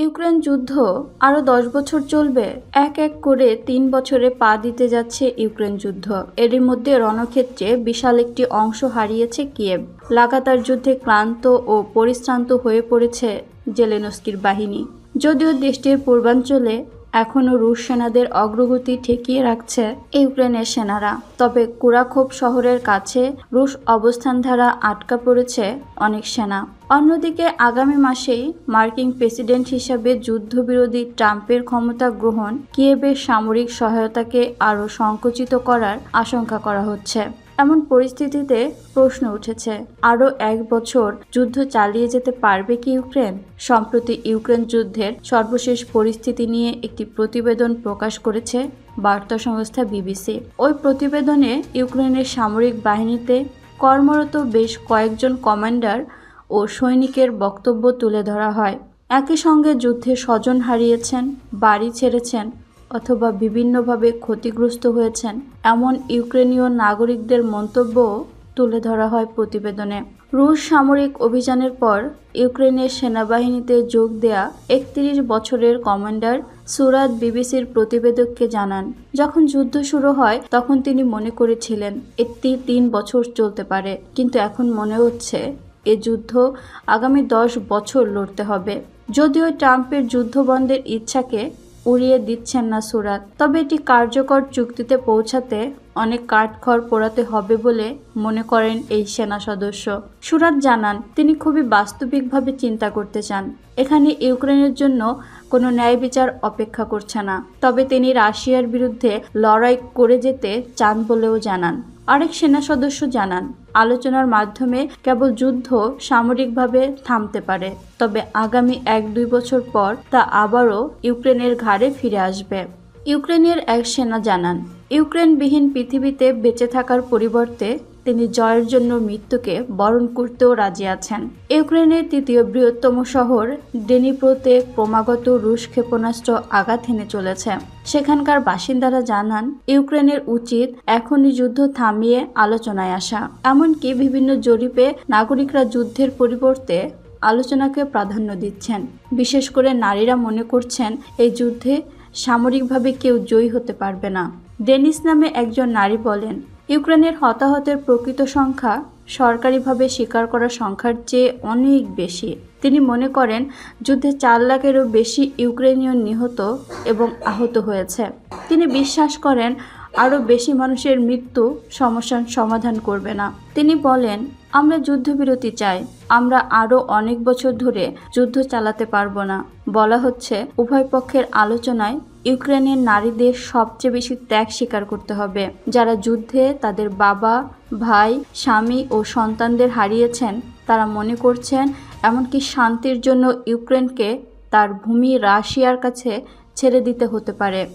Ukraine যুদ্ধ আরও দশ বছর চলবে, এক এক করে তিন বছরে পা দিতে যাচ্ছে ইউক্রেন যুদ্ধ। এরই মধ্যে রণক্ষেত্রে বিশাল একটি অংশ হারিয়েছে কিয়েভ। লাগাতার যুদ্ধে ক্লান্ত ও পরিশ্রান্ত হয়ে পড়েছে জেলেনস্কির বাহিনী। যদিও দেশটির পূর্বাঞ্চলে এখনও রুশ সেনাদের অগ্রগতি ঠেকিয়ে রাখছে ইউক্রেনের সেনারা। তবে কুরাখোপ শহরের কাছে রুশ অবস্থান ধারা আটকা পড়েছে অনেক সেনা। অন্যদিকে আগামী মাসেই মার্কিন প্রেসিডেন্ট হিসাবে যুদ্ধবিরোধী ট্রাম্পের ক্ষমতা গ্রহণ কিয়েবের সামরিক সহায়তাকে আরও সংকুচিত করার আশঙ্কা করা হচ্ছে। এমন পরিস্থিতিতে প্রশ্ন উঠেছে, আরও এক বছর যুদ্ধ চালিয়ে যেতে পারবে কি ইউক্রেন? সম্প্রতি ইউক্রেন যুদ্ধের সর্বশেষ পরিস্থিতি নিয়ে একটি প্রতিবেদন প্রকাশ করেছে বার্তা সংস্থা বিবিসি। ওই প্রতিবেদনে ইউক্রেনের সামরিক বাহিনীতে কর্মরত বেশ কয়েকজন কমান্ডার ও সৈনিকের বক্তব্য তুলে ধরা হয়। একই সঙ্গে যুদ্ধে স্বজন হারিয়েছেন, বাড়ি ছেড়েছেন অথবা বিভিন্নভাবে ক্ষতিগ্রস্ত হয়েছেন, এমন ইউক্রেনীয় নাগরিকদের মন্তব্যও তুলে ধরা হয় প্রতিবেদনে। রুশ সামরিক অভিযানের পর ইউক্রেনের সেনাবাহিনীতে যোগ দেয়া একত্রিশ বছরের কমান্ডার সুরাত বিবিসির প্রতিবেদককে জানান, যখন যুদ্ধ শুরু হয়, তখন তিনি মনে করেছিলেন, এটি তিন বছর চলতে পারে। কিন্তু এখন মনে হচ্ছে, এ যুদ্ধ আগামী দশ বছর লড়তে হবে। যদিও ট্রাম্পের যুদ্ধ বন্ধের ইচ্ছাকে উড়িয়ে দিচ্ছেন না সুরাত। তবে এটি কার্যকর চুক্তিতে পৌঁছাতে অনেক কাঠখড় পোড়াতে হবে বলে মনে করেন এই সেনা সদস্য। সুরাত জানান, তিনি খুবই বাস্তবিকভাবে চিন্তা করতে চান। এখানে ইউক্রেনের জন্য কোনো ন্যায় বিচার অপেক্ষা করছে না। তবে তিনি রাশিয়ার বিরুদ্ধে লড়াই করে যেতে চান বলেও জানান। আরেক সেনা সদস্য জানান, আলোচনার মাধ্যমে কেবল যুদ্ধ সামরিকভাবে থামতে পারে, তবে আগামী এক দুই বছর পর তা আবারও ইউক্রেনের ঘাড়ে ফিরে আসবে। ইউক্রেনের এক সেনা জানান, ইউক্রেনবিহীন পৃথিবীতে বেঁচে থাকার পরিবর্তে তিনি জয়ের জন্য মৃত্যুকে বরণ করতেও রাজি আছেন। ইউক্রেনের তৃতীয় বৃহত্তম শহর ডেনিপ্রোতে ক্রমাগত রুশ ক্ষেপণাস্ত্র আঘাত হেনে চলেছে। সেখানকার বাসিন্দারা জানান, ইউক্রেনের উচিত এখনই যুদ্ধ থামিয়ে আলোচনায় আসা। এমনকি বিভিন্ন জরিপে নাগরিকরা যুদ্ধের পরিবর্তে আলোচনাকে প্রাধান্য দিচ্ছেন। বিশেষ করে নারীরা মনে করছেন, এই যুদ্ধে সামরিকভাবে কেউ জয়ী হতে পারবে না। ডেনিস নামে একজন নারী বলেন ইউক্রেনের হতাহতের প্রকৃত সংখ্যা সরকারিভাবে স্বীকার করা সংখ্যার চেয়ে অনেক বেশি। তিনি মনে করেন, যুদ্ধে চার লাখেরও বেশি ইউক্রেনীয় নিহত এবং আহত হয়েছে। তিনি বিশ্বাস করেন আরও বেশি মানুষের মৃত্যু সমস্যার সমাধান করবে না। তিনি বলেন, আমরা যুদ্ধবিরতি চাই। আমরা আরও অনেক বছর ধরে যুদ্ধ চালাতে পারব না। বলা হচ্ছে, উভয় পক্ষের আলোচনায় ইউক্রেনের নারীদের সবচেয়ে বেশি ত্যাগ স্বীকার করতে হবে। যারা যুদ্ধে তাদের বাবা, ভাই, স্বামী ও সন্তানদের হারিয়েছেন, তারা মনে করছেন, এমনকি শান্তির জন্য ইউক্রেনকে তার ভূমি রাশিয়ার কাছে ছেড়ে দিতে হতে পারে।